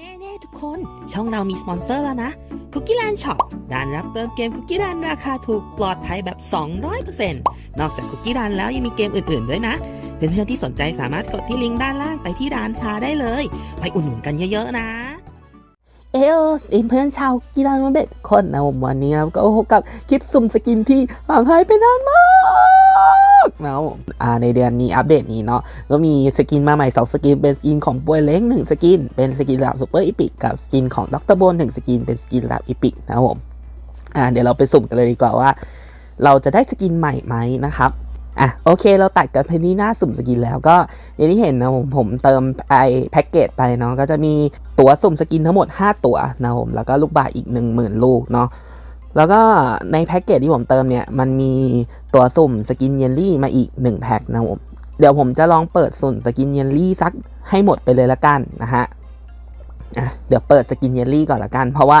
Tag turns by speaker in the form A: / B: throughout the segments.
A: เน่ๆทุกคน ช่องเรามีสปอนเซอร์แล้วนะ Cookie Land Shop ร้านรับเติมเกม Cookie Land ราคาถูกปลอดภัยแบบ 200%นอกจาก Cookie Land แล้วยังมีเกมอื่นๆด้วยนะ เพื่อนๆที่สนใจสามารถกดที่ลิงก์ด้านล่างไปที่ร้านค้าได้เลย ไปอุดหนุนกันเยอะๆนะ เอลอินเพื่อนชาวกีฬามาเบ็ดคนนะผมวันนี้ก็พบกับคลิปสุ่มสกินที่ห่างหายไปนานมาก นะครับผมอ่าในเดือนนี้อัปเดตนี้เนาะก็มีสกินมาใหม่2สกินเป็นสกินของป่วยเล้ง1สกิน เป็นสกินระดับซูเปอร์อีพิกกับสกินของด็อกเตอร์โบน1สกินเป็นสกินระดับอีพิกนะครับผมอ่าเดี๋ยวเราไปสุ่มกันเลยดีกว่าว่า เราจะได้สกินใหม่ไหมนะครับอะโอเคเราตัดกันไปที่หน้าสุ่มสกินแล้วก็อย่างที่เห็นนะผมผมเติมไอแพ็กเกจไปเนาะก็จะมีตั๋วสุ่มสกินทั้งหมด 5 ตั๋วนะผมแล้วก็ลูกบาศก์อีก 10,000 ลูกเนาะ แล้วก็ในแพ็กเกจที่ผมเติมเนี่ย มันมีตัวสุ่มสกินเยลลี่มาอีก 1 แพ็กนะผม เดี๋ยวผมจะลองเปิดสุ่มสกินเยลลี่สักให้หมดไปเลยละกันนะฮะเดี๋ยวเปิดสกินเยลลี่ก่อนละกัน เพราะว่า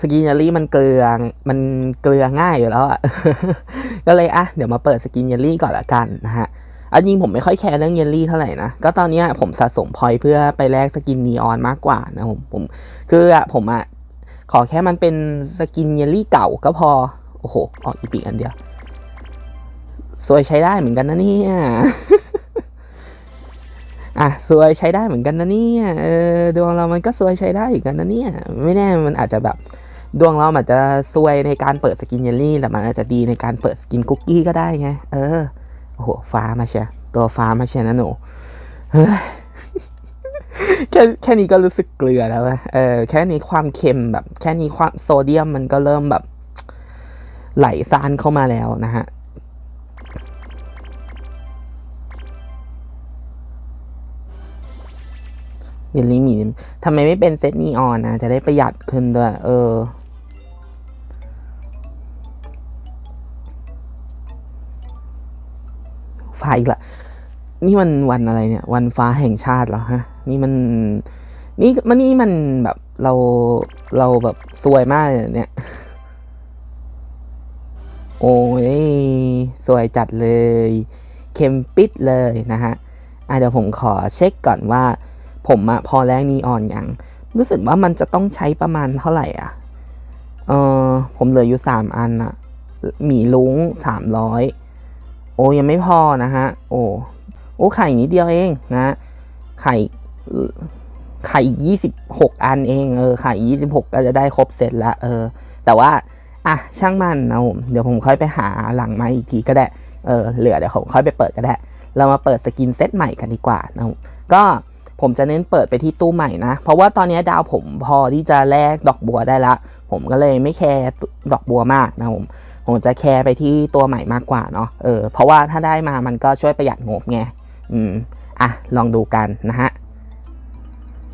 A: สกินเยลลี่มันเกลือมันเกลือง่ายอยู่แล้วอะ ก็เลยอะเดี๋ยวมาเปิดสกินเยลลี่ก่อนละกันนะฮะอันจริงผมไม่ค่อยแคร์เรื่องเยลลี่เท่าไหร่นะ ก็ตอนนี้ผมสะสมพอยเพื่อไปแลกสกินนีออนมากกว่านะผมผม คืออะผมอะ ขอแค่มันเป็นสกินเยลลี่เก่าก็พอ โอ้โหออกอีปีกอันเดียว สวยใช้ได้เหมือนกันนะเนี่ย อะสวยใช้ได้เหมือนกันนะเนี่ย เออดวงเรามันก็สวยใช้ได้เหมือนกันนะเนี่ย ไม่แน่มันอาจจะแบบดวงเราอาจจะซวยในการเปิดสกินเยลลี่ แต่มันอาจจะดีในการเปิดสกินคุกกี้ก็ได้ไง เออ โอ้โห ฟ้ามาเชียตัวฟ้ามาเชียนะหนูเฮ้ย แค่แค่นี้ก็รู้สึกเกลือแล้วอะเออแค่นี้ความเค็มแบบ แค่นี้ความโซเดียมมันก็เริ่มแบบ ไหลซานเข้ามาแล้วนะฮะเยลลี่หมีทำไมไม่เป็นเซตนีออนนะ จะได้ประหยัดขึ้นด้วย เออ ไฟละ นี่มันวันอะไรเนี่ย วันฟ้าแห่งชาติเหรอฮะ นี่มัน นี่มันนี่มันแบบเราเราแบบซวยมากเนี่ย โอ้ยสวยจัดเลยเค็มปิดเลยนะฮะอะเดี๋ยวผมขอเช็คก่อนว่า ผมอะพอแรงนีออนอยังรู้สึกว่ามันจะต้องใช้ประมาณเท่าไหร่อะเออผมเหลืออยู่สามอันอะหมีลุงสามร้อยโอ้ยังไม่พอนะฮะ โอ้ โอ้ไข่นิดเดียวเองนะ ไข่ไข่อีกยี่สิบหกอันเองเออไข่ยี่สิบหกก็จะได้ครบเสร็จละเออ แต่ว่าอะช่างมันนะผมเดี๋ยวผมค่อยไปหาหลังไม้อีกทีก็ได้เออเหลือเดี๋ยวผมค่อยไปเปิดก็ได้ เรามาเปิดสกินเซตใหม่กันดีกว่านะผมก็ผมจะเน้นเปิดไปที่ตู้ใหม่นะ เพราะว่าตอนนี้ดาวผมพอที่จะแลกดอกบัวได้ละ ผมก็เลยไม่แคร์ดอกบัวมากนะผมผมจะแคร์ไปที่ตัวใหม่มากกว่าเนาะเออเพราะว่าถ้าได้มามันก็ช่วยประหยัดงบไง อืม อะ ลองดูกันนะฮะ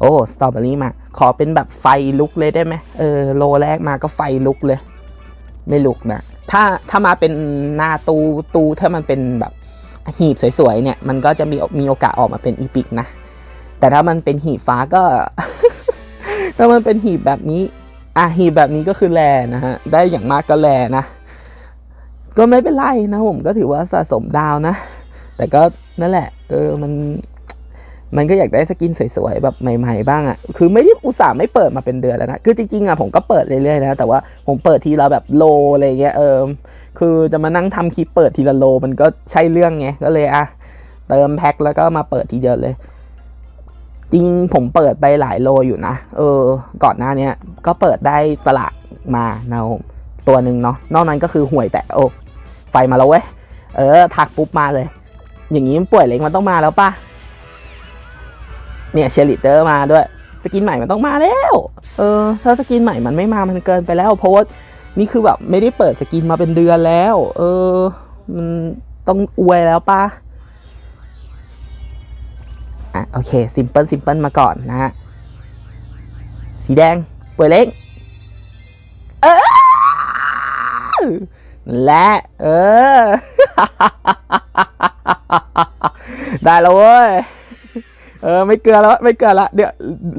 A: โอ้ สตรอเบอรี่มา ขอเป็นแบบไฟลุกเลยได้ไหมเออ โลแรกมาก็ไฟลุกเลย ไม่ลุกนะ ถ้า ถ้ามาเป็นหน้าตู ตู ถ้ามันเป็นแบบหีบสวยๆ เนี่ย มันก็จะมี มีโอกาสออกมาเป็นอีพิกนะ แต่ถ้ามันเป็นหีบฟ้าก็ ถ้ามันเป็นหีบแบบนี้ อะ หีบแบบนี้ก็คือแลนะฮะ ได้อย่างมากก็แลนะ ก็ไม่เป็นไรนะผม ก็ถือว่าสะสมดาวนะ แต่ก็ นั่นแหละ เออมัน มันก็อยากได้สกินสวยๆแบบใหม่ๆบ้างอะ่ะ คือไม่ได้อุตส่าห์ไม่เปิดมาเป็นเดือนแล้วนะ คือจริงๆอะ่ะผมก็เปิดเรื่อยๆนะ แต่ว่าผมเปิดทีละแบบโลอะไรเงี้ย เออ คือจะมานั่งทำคลิปเปิดทีละโล มันก็ใช่เรื่องไง ก็เลยอะเติมแพ็คแล้วก็มาเปิดทีเดียวเลย จริงๆผมเปิดไปหลายโลอยู่นะ เออ ก่อนหน้าเนี้ยก็เปิดได้สละมานะผมตัวหนึ่งเนาะ นอกนั้นก็คือห่วยแต่โอ้ไฟมาแล้วเว้ย เออทักปุ๊บมาเลย อย่างนี้มันป่วยเล็กมันต้องมาแล้วป่ะ เนี่ยเชลิเตอร์มาด้วย สกินใหม่มันต้องมาแล้ว เออ ถ้าสกินใหม่มันไม่มามันเกินไปแล้ว เพราะว่านี่คือแบบไม่ได้เปิดสกินมาเป็นเดือนแล้ว เออ มันต้องอวยแล้วป่ะ อะโอเคซิมเปิลซิมเปิลมาก่อนนะฮะ สีแดงป่วยเล็ก เออและ เออ ได้แล้วเว้ย เออไม่เกลือแล้วไม่เกลือละเดี๋ยว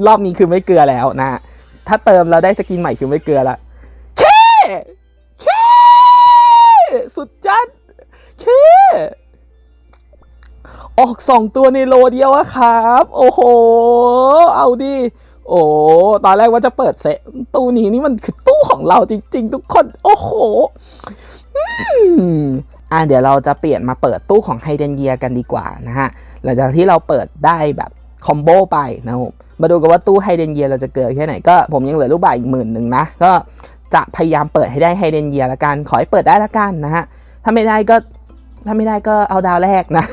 A: รอบนี้คือไม่เกลือแล้วนะถ้าเติมแล้วได้สกินใหม่คือไม่เกลือละเคเคสุดจัดเคออกสองตัวในโลเดียวอะครับ โอ้โห เอาดิ โอ้ตอนแรกว่าจะเปิดเซตตู้นี้นี่มันคือตู้ของเราจริง ๆ ทุกคน โอ้โห อะเดี๋ยวเราจะเปลี่ยนมาเปิดตู้ของไฮเดนเยียกันดีกว่านะฮะหลังจากที่เราเปิดได้แบบคอมโบไปนะครับมาดูกันว่าตู้ไฮเดนเยียเราจะเกิดแค่ไหนก็ผมยังเหลือลูกบาศก์อีกหมื่นหนึ่งนะ ก็จะพยายามเปิดให้ได้ไฮเดนเยียละกัน ขอให้เปิดได้ละกันนะฮะถ้าไม่ได้ก็ถ้าไม่ได้ก็เอาดาวแรกนะ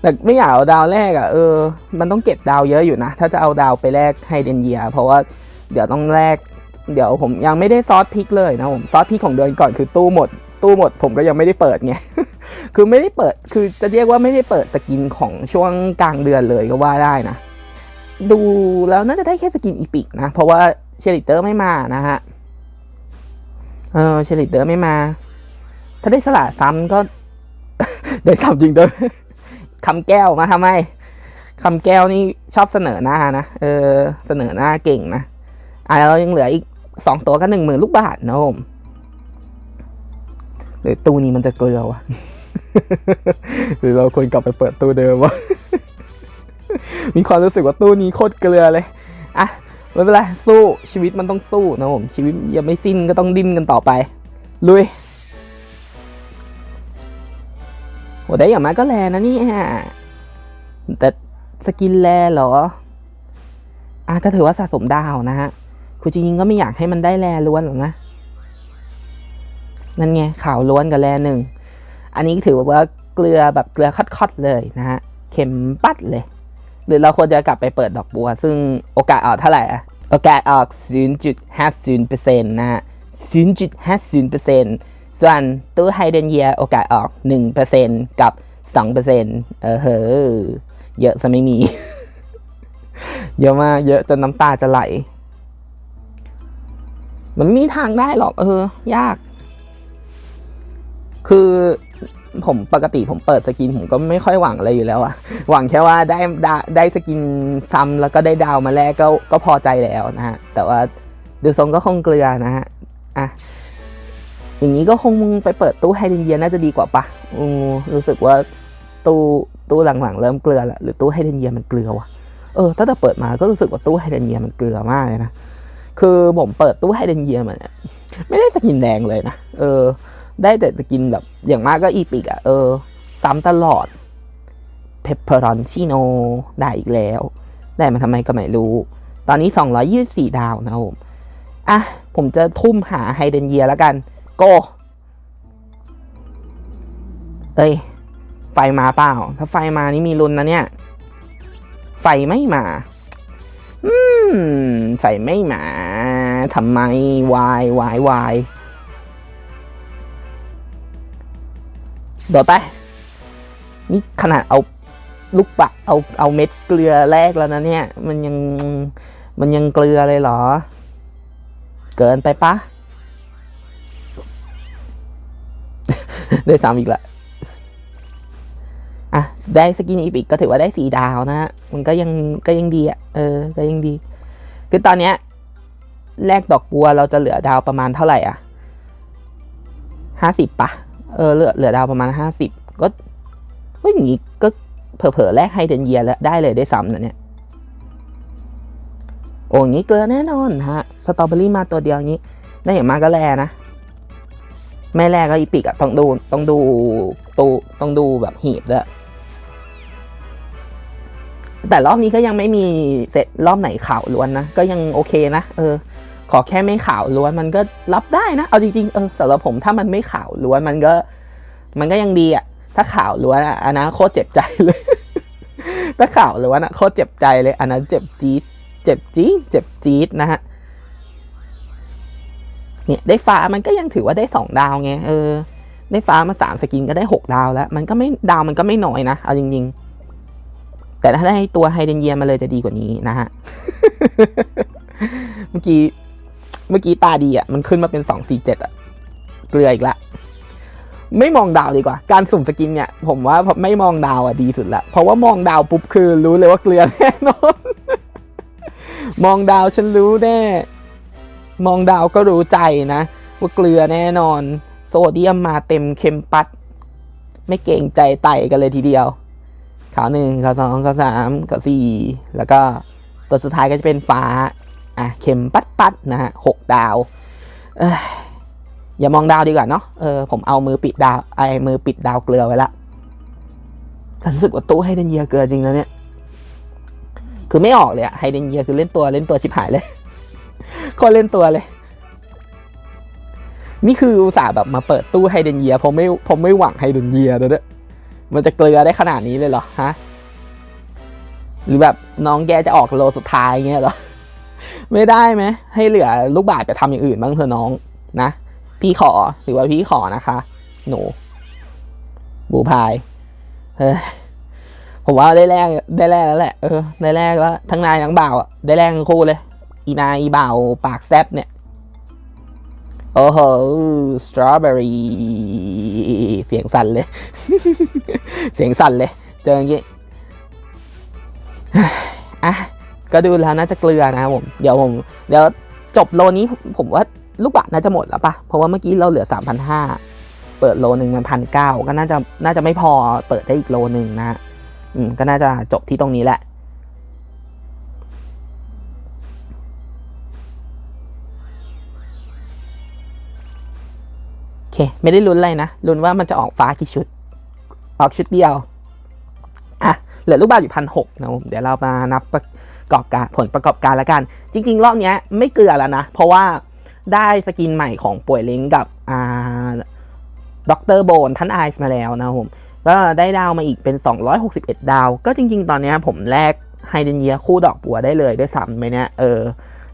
A: แต่ไม่อยากเอาดาวแรกอะ่ะเออ มันต้องเก็บดาวเยอะอยู่นะ ถ้าจะเอาดาวไปแลกไฮเดนเยีย เพราะว่าเดี๋ยวต้องแลกเดี๋ยวผมยังไม่ได้ซอสพริกเลยนะผมซอสพริกของเดือนก่อนคือตู้หมด ตู้หมด ผมก็ยังไม่ได้เปิดไง คือไม่ได้เปิด คือจะเรียกว่าไม่ได้เปิดสกินของช่วงกลางเดือนเลยก็ว่าได้นะ ดูแล้วน่าจะได้แค่สกินอีพิกนะ เพราะว่าเชลิเตอร์ไม่มานะฮะ เออเชลิเตอร์ไม่มา ถ้าได้สละซ้ำก็ ได้ซ้ำจริงด้วยคำแก้วมาทำไมคำแก้วนี่ชอบเสนอหน้านะ เออ เสนอหน้าเก่งนะ อะเรายังเหลืออีกสองตัวก็หนึ่งหมื่นลูกบาทนะผม หรือตู้นี้มันจะเกลือวะหรือเราควรกลับไปเปิดตู้เดิมวะมีความรู้สึกว่าตู้นี้โคตรเกลือเลยอะไม่เป็นไรสู้ชีวิตมันต้องสู้นะผมชีวิตยังไม่สิ้นก็ต้องดิ้นกันต่อไปลุยโหได้อย่างมากก็แลนะเนี่ยแต่สกินแลเหรออะก็ถือว่าสะสมดาวนะฮะคุณจริงๆก็ไม่อยากให้มันได้แลล้วนหรอกนะ นั่นไงข่าวล้วนกับแลหนึ่ง อันนี้ถือว่าเกลือแบบเกลือคัดๆเลยนะฮะ เข็มปัดเลย หรือเราควรจะกลับไปเปิดดอกบัว ซึ่งโอกาสออกเท่าไหร่อะโอกาสออก 0.50%นะฮะ 0.50%ส่วนตู้ไฮเดนเยียโอกาสออก 1%กับ 2%เออเฮ้อเยอะซะไม่มี เยอะมาก เยอะจนน้ำตาจะไหล มันม่มีทางได้หรอก เออ ยาก คือผมปกติผมเปิดสกินผมก็ไม่ค่อยหวังอะไรอยู่แล้วอะหวังแค่ว่าได้ได้ได้สกินซ้ำแล้วก็ได้ดาวมาแรกก็ก็พอใจแล้วนะฮะ แต่ว่าดูทรงก็คงเกลือนะฮะ อะ อย่างนี้ก็คงมึงไปเปิดตู้ไฮเดนเยียน่าจะดีกว่าปะอืมรู้สึกว่าตู้ตู้หลังๆเริ่มเกลือล้วหรือตู้ไฮเดนเยียมันเกลือวะเออตั้งแต่เปิดมาก็รู้สึกว่าตู้ไฮเดนเยียมันเกลือมากเลยนะ คือผมเปิดตู้ไฮเดนเยียมันเนี่ยไม่ได้สกินแดงเลยนะ เออ ได้แต่สกินแบบอย่างมากก็อีพิกอะเออ ซ้ำตลอดเพปเปอรอนชิโนได้อีกแล้ว ได้มาทำไมก็ไม่รู้ ตอนนี้ 224 ดาวนะครับผม อะ ผมจะทุ่มหาไฮเดนเยียแล้วกัน โก เอ้ย ไฟมาเปล่า ถ้าไฟมานี่มีลุนนะเนี่ย ไฟไม่มา อืม ไฟไม่มาทำไมวายวายวาย โดดไป นี่ขนาดเอาลูกปะเอาเอาเม็ดเกลือแรกแล้วนะเนี่ย มันยังมันยังเกลือเลยเหรอ เกินไปปะได้ซ้ำอีกละอะได้สกินอีพิกก็ถือว่าได้สี่ดาวนะฮะมันก็ยังก็ยังดีอะเออ ก็ยังดี คือตอนเนี้ยแลกดอกบัวเราจะเหลือดาวประมาณเท่าไหร่อะห้าสิบปะ เออเหลือเหลือดาวประมาณห้าสิบก็เฮ้ยอย่างงี้ก็เผลอๆแลกให้เดนเยียแล้วได้เลยได้ซ้ำนะเนี่ย โอ้ยงี้เกลือแน่นอนฮะ สตรอเบอรี่มาตัวเดียวงี้ ได้อย่างมากก็แลนะ ไม่แลก็อีปิกอะต้องดูต้องดูตูต้องดูแบบหีบด้วยแต่รอบนี้ก็ยังไม่มีเสร็จรอบไหนข่าวล้วนนะ ก็ยังโอเคนะ เออ ขอแค่ไม่ข่าวล้วนมันก็รับได้นะ เอาจริงๆเออสำหรับผมถ้ามันไม่ข่าวล้วนมันก็ มันก็ยังดีอะถ้าข่าวล้วนอะอันนั้นโคตรเจ็บใจเลย ถ้าข่าวล้วนอะโคตรเจ็บใจเลยอันนั้นเจ็บจี๊ดเจ็บจี๊ดเจ็บจี๊ดนะฮะเนี่ยได้ฟ้ามันก็ยังถือว่าได้สองดาวไงเออ ได้ฟ้ามาสามสกินก็ได้หกดาวแล้ว มันก็ไม่ดาวมันก็ไม่น้อยนะเอาจริง ๆ แต่ถ้าได้ตัวไฮเดนเยียมาเลยจะดีกว่านี้นะฮะ เมื่อกี้ เมื่อกี้ตาดีอะ มันขึ้นมาเป็นสองสี่เจ็ดอะ เกลืออีกละ ไม่มองดาวดีกว่า การสุ่มสกินเนี่ย ผมว่าไม่มองดาวอะดีสุดละ เพราะว่ามองดาวปุ๊บคือรู้เลยว่าเกลือแน่นอน มองดาวฉันรู้แน่ มองดาวก็รู้ใจนะ ว่าเกลือแน่นอน โซเดียมมาเต็มเค็มปัด ไม่เก่งใจไตกันเลยทีเดียวขาวหนึ่งขาวสองขาวสามขาวสี่แล้วก็ตัวสุดท้ายก็จะเป็นฟ้า อะเข็มปัดปัดนะฮะหกดาวเอยอย่ามองดาวดีกว่าเนาะเออผมเอามือปิดดาวไอ้มือปิดดาวเกลือไว้ละรู้สึกว่าตู้ให้เดนเยียเกลือจริงแล้วเนี่ย คือไม่ออกเลยอะไฮเดนเยียคือเล่นตัวเล่นตัวชิบหายเลยก็เล่นตัวเลย นี่คืออุตส่าห์แบบมาเปิดตู้ไฮเดนเยียผมไม่ผมไม่หวังไฮเดนเยียเลยด้วยมันจะเกลือได้ขนาดนี้เลยเหรอฮะหรือแบบน้องแกจะออกโลสุดท้ายเงี้ยเหรอ ไม่ได้ไหมให้เหลือลูกบาศไปทำอย่างอื่นบ้างเถอะน้องนะ พี่ขอหรือว่าพี่ขอนะคะ หนู บูพายเฮ้ยผมว่าได้แรกได้แรกแล้วแหละเออได้แรกแล้วทั้งนายทั้งบ่าวอะได้แรกทั้งคู่เลย อีนายอีบ่าวปากแซบเนี่ยโอ้โหสตรอเบอรี่เสียงสั่นเลย เสียงสั่นเลย เจออย่างงี้อะ ก็ดูแล้วน่าจะเกลือนะครับผม เดี๋ยวผม เดี๋ยวจบโลนี้ผมว่าลูกบาศก์น่าจะหมดแล้วปะเพราะว่าเมื่อกี้เราเหลือสามพันห้าเปิดโลหนึ่งมันพันเก้าก็น่าจะน่าจะไม่พอเปิดได้อีกโลหนึ่งนะอืมก็น่าจะจบที่ตรงนี้แหละโอเค ไม่ได้ลุ้นอะไรนะลุ้นว่ามันจะออกฟ้ากี่ชุด ออกชุดเดียวอะเหลือลูกบาศก์อยู่พันหกนะผมเดี๋ยวเรามานับประ กอบการผลประกอบการล้วกัน จริง ๆ รอบนี้ไม่เกลือแล้วนะ เพราะว่าได้สกินใหม่ของป่วยเลิงกับอ่าด็อกเตอร์โบนท่านไอซ์มาแล้วนะผมก็ได้ดาวมาอีกเป็น 261 ดาว ก็จริง ๆ ตอนนี้ผมแลกไฮเดนเยียคู่ดอกบัวได้เลยด้วยซ้ำไหมเนี่ยเออ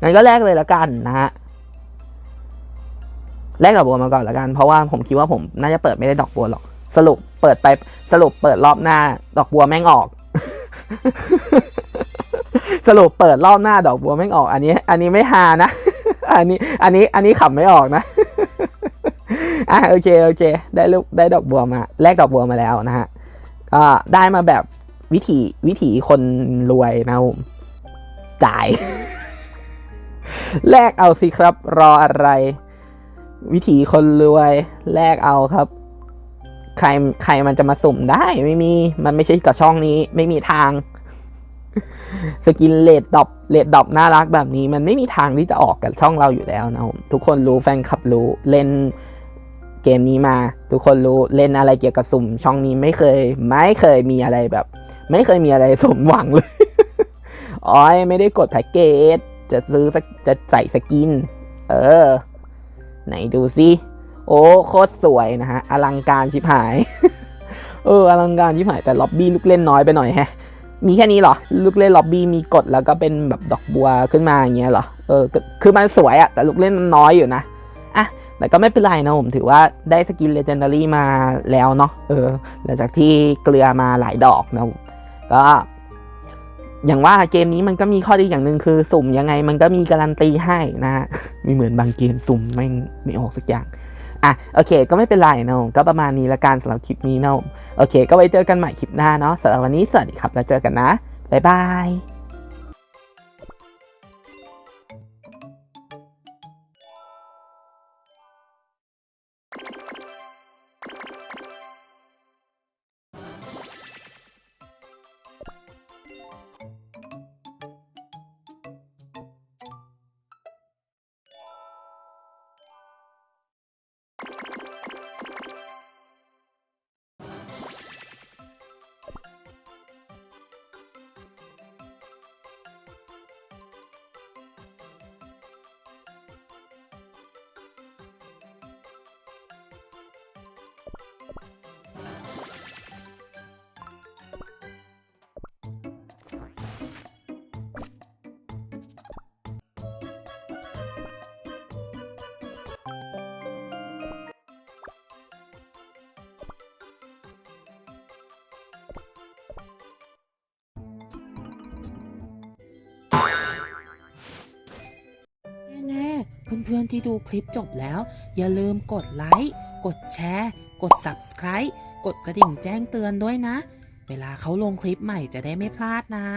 A: งั้นก็แลกเลยล้วกันนะฮะแลกดอกบัวมาก่อนล้วกัน เพราะว่าผมคิดว่าผมน่าจะเปิดไม่ได้ดอกบัวหรอก สรุปเปิดไปสรุปเปิดรอบหน้า ดอกบัวแม่งออก สรุปเปิดรอบหน้าดอกบัวแม่งออก อันนี้ อันนี้ไม่ฮานะ อันนี้ อันนี้ อันนี้ขำไม่ออกนะ อะโอเคโอเค ได้ลูกได้ดอกบัวมา แลกดอกบัวมาแล้วนะฮะ ก็ได้มาแบบวิถีวิถีคนรวยนะผมจ่าย แลกเอาสิครับ รออะไร วิถีคนรวย แลกเอาครับ ใครใครมันจะมาสุ่มได้ไม่มี มันไม่ใช่กับช่องนี้ ไม่มีทาง สกินเลดดอปเลดดอปน่ารักแบบนี้ มันไม่มีทางที่จะออกกับช่องเราอยู่แล้วนะผมทุกคนรู้แฟนคลับรู้เล่นเกมนี้มา ทุกคนรู้เล่นอะไรเกี่ยวกับสุ่ม ช่องนี้ไม่เคย ไม่เคยมีอะไรแบบ ไม่เคยมีอะไรสมหวังเลยอ๋อยไม่ได้กดแพ็กเกจจะซื้อจะใส่สกิน เออ ไหนดูสิโอ้โคตรสวยนะฮะอลังการชิบหาย เอออลังการชิบหายแต่ล็อบบี้ลูกเล่นน้อยไปหน่อยแฮะ มีแค่นี้เหรอลูกเล่นล็อบบี้มีกดแล้วก็เป็นแบบดอกบัวขึ้นมาอย่างเงี้ยเหรอเออคือมันสวยอะแต่ลูกเล่นมันน้อยอยู่นะอะแต่ก็ไม่เป็นไรนะผมถือว่าได้สกินเลเจนดารี่มาแล้วเนาะเออหลังจากที่เกลือมาหลายดอกนะก็อย่างว่าเกมนี้มันก็มีข้อดีอย่างหนึ่งคือสุ่มยังไงมันก็มีการันตีให้นะฮะไม่เหมือนบางเกมสุ่มไม่ไม่ออกสักอย่าง อะโอเค ก็ไม่เป็นไรนะผมก็ประมาณนี้ละกันสำหรับคลิปนี้นะผมโอเค ก็ไว้เจอกันใหม่คลิปหน้าเนาะสำหรับวันนี้สวัสดีครับแล้วเจอกันนะบ๊ายบาย เพื่อนๆที่ดูคลิปจบแล้ว อย่าลืมกดไลค์กดแชร์ กด Subscribe กดกระดิ่งแจ้งเตือนด้วยนะ เวลาเขาลงคลิปใหม่จะได้ไม่พลาดนะ